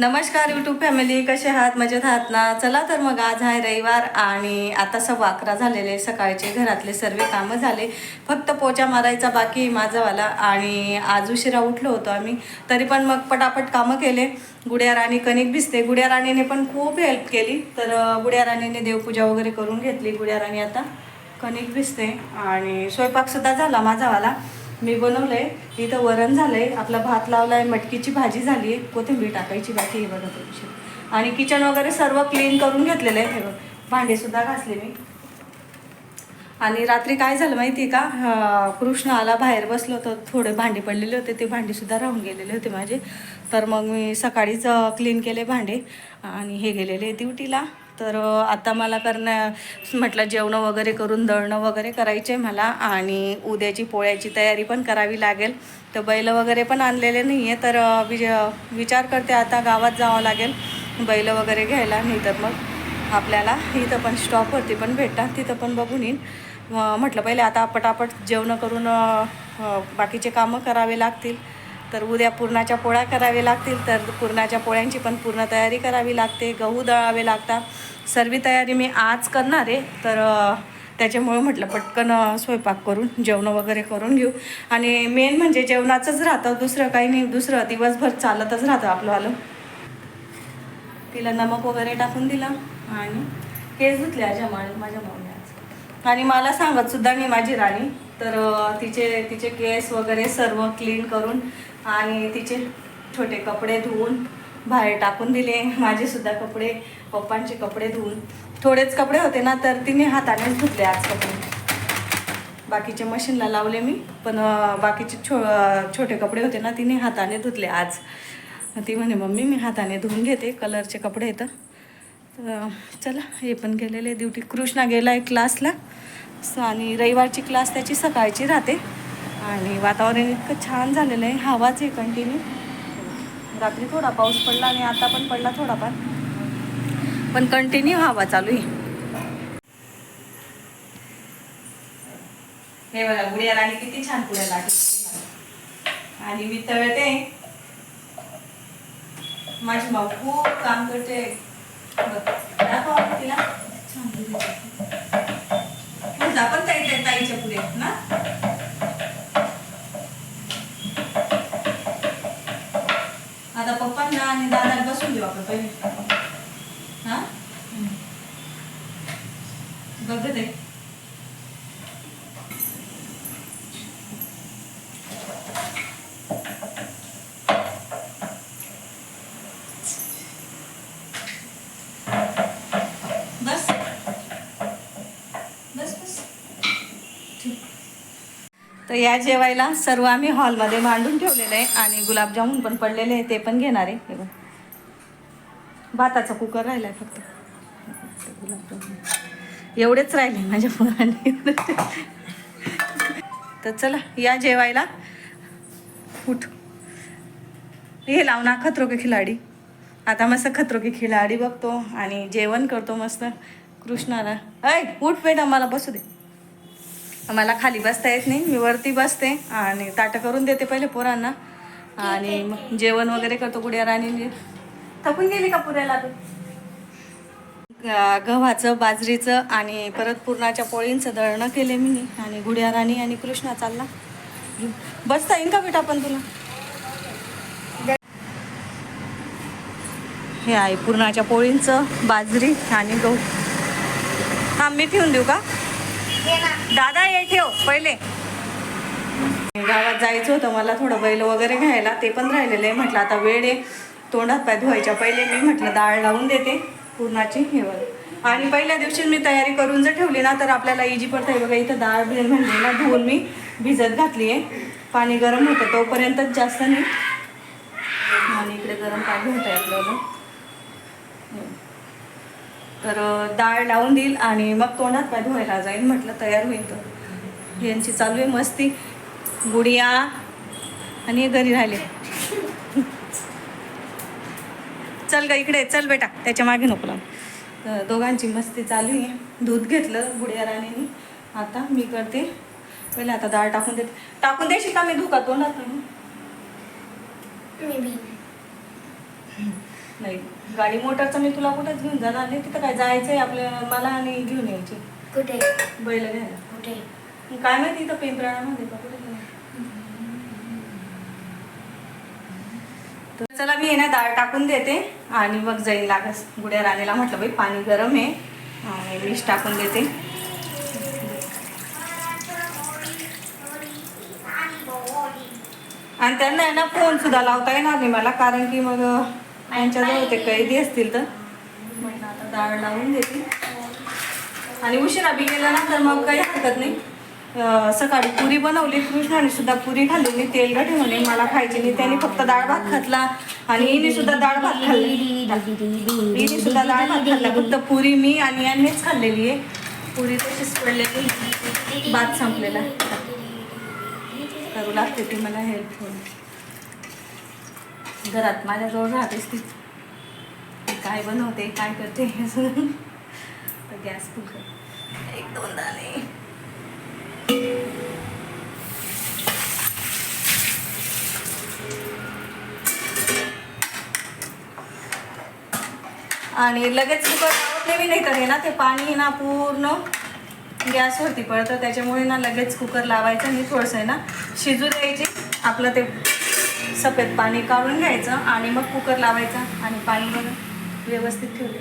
नमस्कार YouTube family कसे आहात? मजेत आहात ना? चला तर मग आज आहे रविवार आणि आता सव्वा अकरा झालेले सकाळचे घरातले सर्व कामं झाले. फक्त पोचा मारायचा बाकी माझावाला आणि आज उशिरा उठलो होतो आम्ही. तरी पण मग पटापट कामं केले. गुड्या राणी कणिक भिजते. गुड्या राणीने पण खूप हेल्प केली. तर गुड्या राणीने देवपूजा वगैरे करून घेतली. गुड्या राणी आता कणिक भिजते आणि स्वयंपाकसुद्धा झाला माझावाला. मी बनवलं आहे इथं वरण झालं आहे आपला भात लावला आहे मटकीची भाजी झाली आहे कोथिंबीर टाकायची बाकी हे बघा तुमची आणि किचन वगैरे सर्व क्लीन करून घेतलेलं आहे. हे भांडेसुद्धा घासले मी. आणि रात्री काय झालं माहिती आहे का कृष्ण आला बाहेर बसलो तर थोडे भांडे पडलेले होते ते भांडेसुद्धा राहून गेलेले होते माझे. तर मग मी सकाळीच क्लीन केले भांडे. आणि हे गेलेले ड्युटीला तर आता मला करणं म्हटलं जेवणं वगैरे करून दळणं वगैरे करायचे मला आणि उद्याची पोळ्याची तयारी पण करावी लागेल. तर बैल वगैरे पण आणलेले नाही आहे तर विज विचार करते आता गावात जावं लागेल बैल वगैरे घ्यायला नाही तर मग आपल्याला इथं पण स्टॉपवरती पण भेटतात तिथं पण बघून येईन. म्हटलं पहिले आता पटापट जेवणं करून बाकीचे कामं करावे लागतील. तर उद्या पुरणाच्या पोळ्या करावे लागतील तर पुरणाच्या पोळ्यांची पण पूर्ण तयारी करावी लागते. गहू दळावे लागतात. सर्व तयारी मी आज करणार आहे. तर त्याच्यामुळे म्हटलं पटकन स्वयंपाक करून जेवणं वगैरे करून घेऊ. आणि मेन म्हणजे जेवणाचंच राहतं. दुसरं काही नाही. दुसरं दिवसभर चालतच राहतं आपलं आलं. तिला नमक वगैरे टाकून दिला आणि केस धुतले माझ्या माझ्या आणि मला सांगत सुद्धा मी माझी राणी. तर तिचे तिचे केस वगैरे सर्व क्लीन करून आणि तिचे छोटे कपडे धुवून बाहेर टाकून दिले. माझे सुद्धा कपडे पप्पांचे कपडे धुवून. थोडेच कपडे होते ना तर तिने हातानेच धुतले आज कपडे बाकीचे मशीनला लावले मी पण बाकीचे छो छोटे कपडे होते ना तिने हाताने धुतले आज. ती म्हणे मम्मी मी हाताने धुवून घेते कलरचे कपडे येतं तर चला हे पण गेलेले ड्युटी. कृष्णा गेला आहे क्लासला आणि रविवारची क्लास त्याची सकाळची राहते. आणि वातावरण इतकं छान झालेलं आहे. हवाच आहे कंटिन्यू रात्री थोडा पाऊस पडला आणि आता पण पडला थोडाफार. पण कंटिन्यू हवा चालू आहे. हे बघा गुडिया राणी किती छान पुढे लागली. आणि मी तळते माझी माऊ खूप काम करते. तिला छान पुढे जा ताई ताई- ताईच्या पुढे ना आता पप्पांना आणि दादाला बसून देऊ आपण पहिले हा? बघ ते तर या जेवायला सर्व आम्ही हॉलमध्ये मांडून ठेवलेलं आहे आणि गुलाबजामुन पण पडलेले आहे ते पण घेणार आहे. हे बघ. भाताचा कुकर राहिला आहे फक्त. गुलाबजामुन एवढेच राहिले माझ्या मुलांनी तर चला या जेवायला. उठ. हे लाव ना खतरो के खिलाडी. आता मस्त खतरो के खिलाडी बघतो आणि जेवण करतो मस्त. कृष्णाला. ऐ उठ बेटा मला बसू दे. मला खाली बसता येत नाही. मी वरती बसते आणि ताटं करून देते पहिले पोरांना. आणि मग जेवण वगैरे करतो गुड्या राणी थकून गेली का पुऱ्याला तू? गव्हाचं बाजरीचं आणि परत पुरणाच्या पोळींचं दळणं केले मी. आणि गुड्या राणी आणि कृष्णा चालला. बसता येईन का बेटा पण तुला? हे आहे पुरणाच्या पोळींचं बाजरी आणि गहू. हा मी ठेवून देऊ का? दादा ये ठेव पहिले. गावात जायचं होतं मला थोडं बैल वगैरे घ्यायला ते पण राहिलेलं आहे. म्हटलं आता वेळ आहे. तोंडात पाय धुवायच्या पहिले मी म्हटलं डाळ लावून देते. पूर्णाची हे आणि पहिल्या दिवशी मी तयारी करून जर ठेवली ना तर आपल्याला इजी पडतं बघा इथं डाळ बिळ म्हणजे ना धुवून मी भिजत घातली आहे. पाणी गरम होतं तोपर्यंतच जास्त नाही. आणि इकडे गरम पाणी होतं आपल्याला. तर डाळ लावून देईल आणि मग तोंडात पाय धुवायला जाईल. म्हटलं तयार होईल तर यांची चालू आहे मस्ती. गुडिया. आणि घरी राहिले. चल ग इकडे चल बेटा. त्याच्यामागे नको लावू. तर दोघांची मस्ती चालू आहे. दूध घेतलं गुडिया राणीने. आता मी करते. पहिले आता डाळ टाकून देते. टाकून देशील का मी धुका तोंडात? नाही. गाडी मोटरचं मी तुला कुठेच घेऊन जाणार नाही? तिथं काय जायचंय आपल्या मला आणि घेऊन यायची. कुठे? बैल घ्यायला. कुठे? काय माहिती इथं का कुठे. तर चला मी आहे ना डाळ टाकून देते आणि मग जाईन लागस गुड्या राणीला म्हटलं बाई पाणी गरम आहे. आणि मीठ टाकून देते. आणि त्यांना आहे ना फोन सुद्धा लावता येणार नाही मला कारण की मग यांच्याजवळ ते कैदी असतील तर. म्हटलं आता डाळ लावून देते. आणि उशिरा बी तर मग काही हरकत नाही. सकाळी पुरी बनवली कृष्णाने सुद्धा पुरी खाल्लेली तेलगट म्हणे मला खायची नाही. त्याने फक्त डाळ भात खातला आणि हिने सुद्धा डाळ भात खाल्ली. हिने सुद्धा डाळ भात खाल्ला. फक्त पुरी मी आणि यांनीच खाल्लेली आहे. पुरी तशीच पडलेली भात संपलेला. करू लागते ती मला हेल्पफुल घरात माझ्याजवळ राहतेच ती. काय बनवते काय करते हे सगळं. तर गॅस फुल एक दोन दाणे. आणि लगेच कुकर लावत नाही मी नाही तर हे ना ते पाणी ना पूर्ण गॅसवरती पडतं. त्याच्यामुळे ना लगेच कुकर लावायचं आणि थोडंसं आहे ना शिजू द्यायची. आपलं ते सफेद पाणी काढून घ्यायचं आणि मग कुकर लावायचा आणि पाणी बघा व्यवस्थित ठेवले.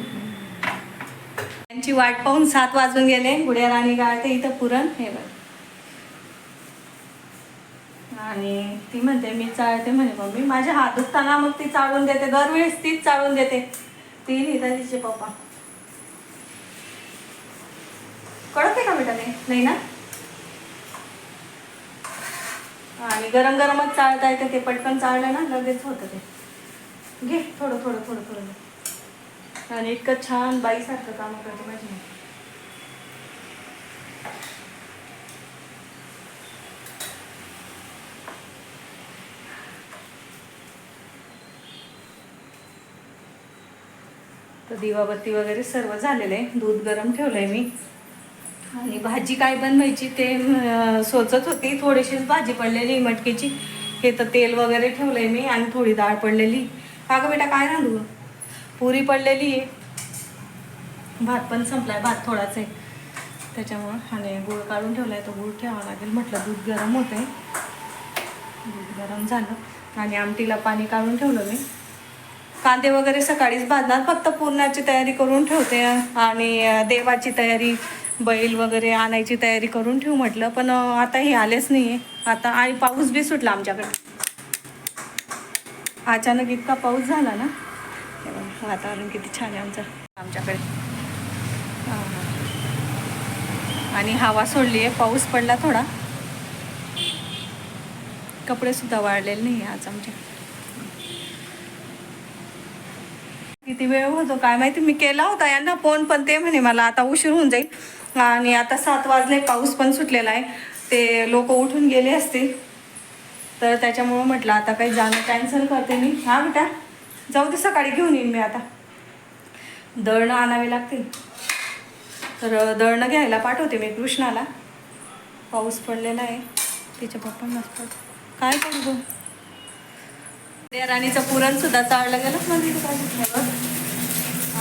त्यांची वाट पाहून सात वाजून गेले. गुड्या राणी गाळते इथं पुरण. हे बघ. आणि ती म्हणते मी चाळते. म्हणे मम्मी माझ्या हात दुखताना मग ती चाळून देते. दरवेळेस तीच चाळून देते. ती लिहिता तिचे पप्पा. कळते का बेटा ते? नाही ना? आणि गरम गरमच चाळता येतं ते पटकन चाळलं ना लगेच होतं ते. घे थोडं थोडं थोडं थोडं आणि इतकं छान बाईसारखं काम करते माझी तर दिवाबत्ती वगैरे सर्व झालेलं आहे. दूध गरम ठेवलंय मी. आणि भाजी काय बनवायची ते सोचत होती. थोडीशीच भाजी पडलेली मटकीची. हे तर तेल वगैरे ठेवलंय मी आणि थोडी डाळ पडलेली. का बेटा काय रांधू? पुरी पडलेली आहे. भात पण संपलाय भात थोडाच आहे. त्याच्यामुळं आणि गुळ काढून ठेवलाय. तो गुळ ठेवावा लागेल. म्हटलं दूध गरम होतंय. दूध गरम झालं. आणि आमटीला पाणी काढून ठेवलं मी. कांदे वगैरे सकाळीच भाजणार फक्त पूर्णाची तयारी करून ठेवते. आणि देवाची तयारी बैल वगैरे आणायची तयारी करून ठेवू म्हटलं पण आता हे आलेच नाही आहे आता आणि पाऊस बी सुटला आमच्याकडे. अचानक इतका पाऊस झाला ना वातावरण किती छान आहे आमचं. आमच्याकडे. हां, हां. आणि हवा सोडली आहे पाऊस पडला थोडा. कपडेसुद्धा वाढलेले वाळलेले नाही आज आमचे. किती वेळ होतो काय माहिती मी केला होता यांना फोन पण ते म्हणे मला आता उशीर होऊन जाईल. आणि आता सात वाजले पाऊस पण सुटलेला आहे. ते लोक उठून गेले असतील. तर त्याच्यामुळं म्हटलं आता काही जाणं कॅन्सल करते मी. हां बेटा जाऊ दे सकाळी घेऊन येईन मी आता. दळणं आणावे लागतील. तर दळणं घ्यायला पाठवते मी कृष्णाला. पाऊस पडलेला आहे. तिच्या पप्पांना पाठव. काय करू गो? राणीचं पुरणसुद्धा चाळलं गेलं. म्हणजे तू काय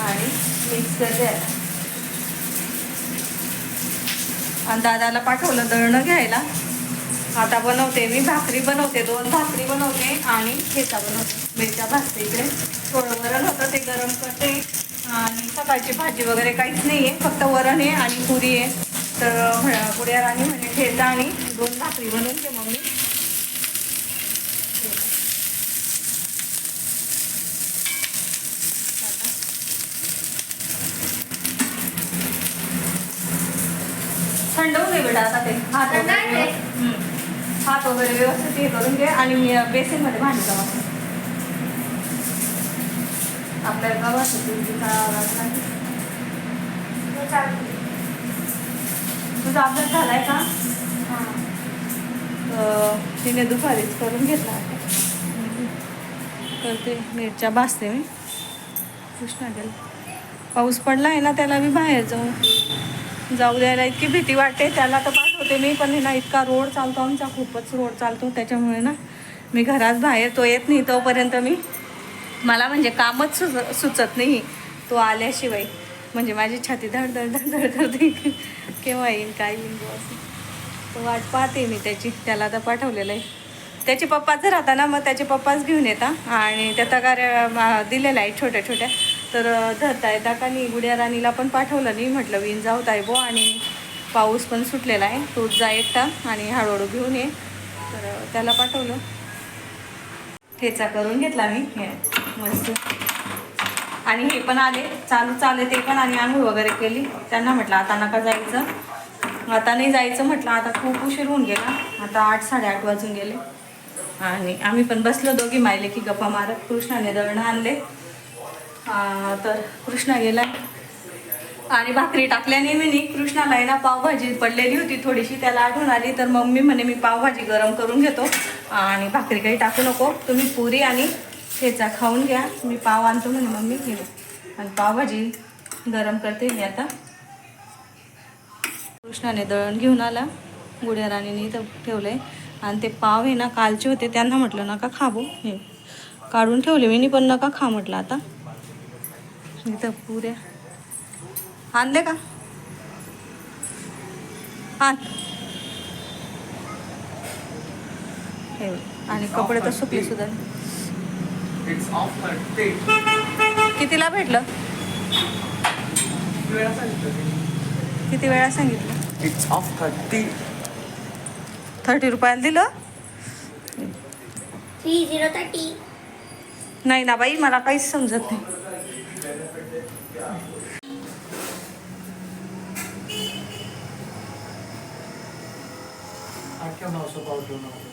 आणि मिक्स द्यायला आता. आणि दादाला पाठवलं दळणं घ्यायला. आता बनवते मी भाकरी बनवते दोन भाकरी बनवते आणि ठेचा बनवते. मिरच्या भाजते इकडे. थोडं वरण होतं ते गरम करते. आणि सकाळची भाजी वगैरे काहीच नाही आहे फक्त वरण आहे आणि पुरी आहे. तर पुढ्या राणी म्हणजे ठेचा आणि दोन भाकरी बनवून घे मम्मी. होऊ दे बेटा आता ते हात वगैरे हम्म. हात वगैरे व्यवस्थित हे करून घे आणि मी बेसिनमध्ये भांडी कर. आपल्याला लागणार. तुझा अभ्यास झालाय का तिने दुपारीच करून घेतला. करते मिरच्या भाजते मी कृष्णा गेला पाऊस पडला आहे ना त्याला मी बाहेर जाऊ जाऊ द्यायला इतकी भीती वाटते. त्याला तर पाठवते मी पण आहे ना इतका रोड चालतो आमचा खूपच रोड चालतो. त्याच्यामुळे ना मी घरात बाहेर तो येत नाही तोपर्यंत मी मला म्हणजे कामच सुच सुचत नाही. तो आल्याशिवाय. म्हणजे माझी छाती धड धड धड धड करते. केव्हा येईन काय येईन असं. तो वाट पाहते मी त्याची. त्याला तर पाठवलेलं आहे. त्याचे पप्पाच राहता ना मग त्याचे पप्पाच घेऊन येता. आणि त्या तगाऱ्या दिलेल्या आहे छोट्या छोट्या तर धरता येता का नाही गुड्या राणीला पण पाठवलं. नाही म्हटलं विन जाऊ तायबो आणि पाऊस पण सुटलेला आहे. तूच जा एकटा आणि हळूहळू घेऊन ये. तर त्याला पाठवलं. ठेचा करून घेतला मी. हे मस्त. आणि हे पण आले. चालू चाले ते पण आणि आंघोळ वगैरे केली. त्यांना म्हटलं आता नका जायचं. आता नाही जायचं म्हटलं. आता खूप उशीर होऊन गेला. आता आठ साडेआठ वाजून गेले. आणि आम्ही पण बसलो दोघी मायले की गप्पा मारत. कृष्णाने दळणं आणले. तर कृष्णा गेला. आणि भाकरी टाकल्याने मी नी कृष्णाला आहे ना पावभाजी पडलेली होती थोडीशी त्याला आठवण आली. तर मम्मी म्हणे मी पावभाजी गरम करून घेतो आणि भाकरी काही टाकू नको. तुम्ही पुरी आणि ठेचा खाऊन घ्या. मी पाव आणतो म्हणे मम्मी घेऊ आणि पावभाजी गरम करते मी आता. कृष्णाने दळण घेऊन आला. गुड्या राणीने इथं ठेवलंय. आणि ते पाव आहे ना कालचे होते. त्यांना म्हटलं नका खाबो हे काढून ठेवले. मी पण नका खा म्हटलं आता. इथं पुऱ्या. आणले का? आण. हे. आणि कपडे तर सुकले सुद्धा. कितीला भेटलं. किती वेळा सांगितलं? It's off thirty. थर्टी रुपयाला दिलं? थ्री झिरो थर्टी नाही ना बाई मला काहीच समजत नाही. आठव्या नऊशे पाव घेऊन आलो.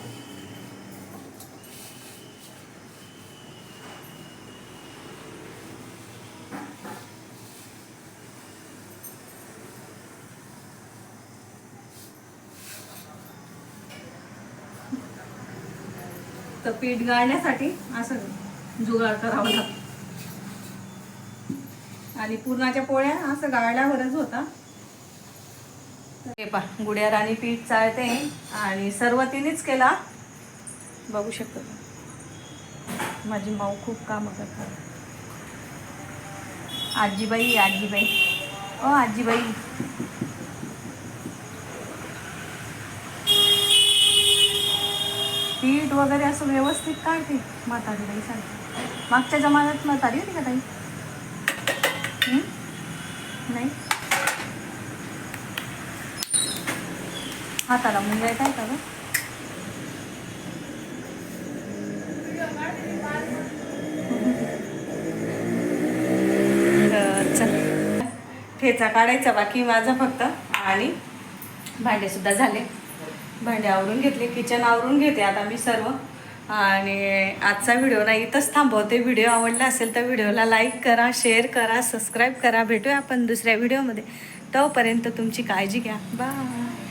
तर पीठ गाळण्यासाठी असं जुगाड करावं लागतं आणि पुरणाच्या पोळ्या असं गाळल्यावरच होता हे पा गुड्या राणी पीठ चाळते आणि सर्व तिनेच केला. बघू शकतो माझी माऊ खूप कामं करतात. आजीबाई आजीबाई. ओ आजीबाई. पीठ वगैरे असं व्यवस्थित काढते म्हातारी बाई सारखी. मागच्या जमान्यात म्हातारी होती का ताई? नाही? हाताला मुंग्या येत आहे का गं तर चल. ठेचा काढायचा बाकी माझा फक्त. आणि भांडेसुद्धा झाले. भांडे आवरून घेतले किचन आवरून घेते आता मी सर्व. आणि आजचा व्हिडिओ ना इथंच थांबवते. व्हिडिओ आवडला असेल तर व्हिडिओला लाईक करा शेअर करा सबस्क्राईब करा. भेटूया आपण दुसऱ्या व्हिडिओमध्ये. तोपर्यंत तुमची काळजी घ्या. बाय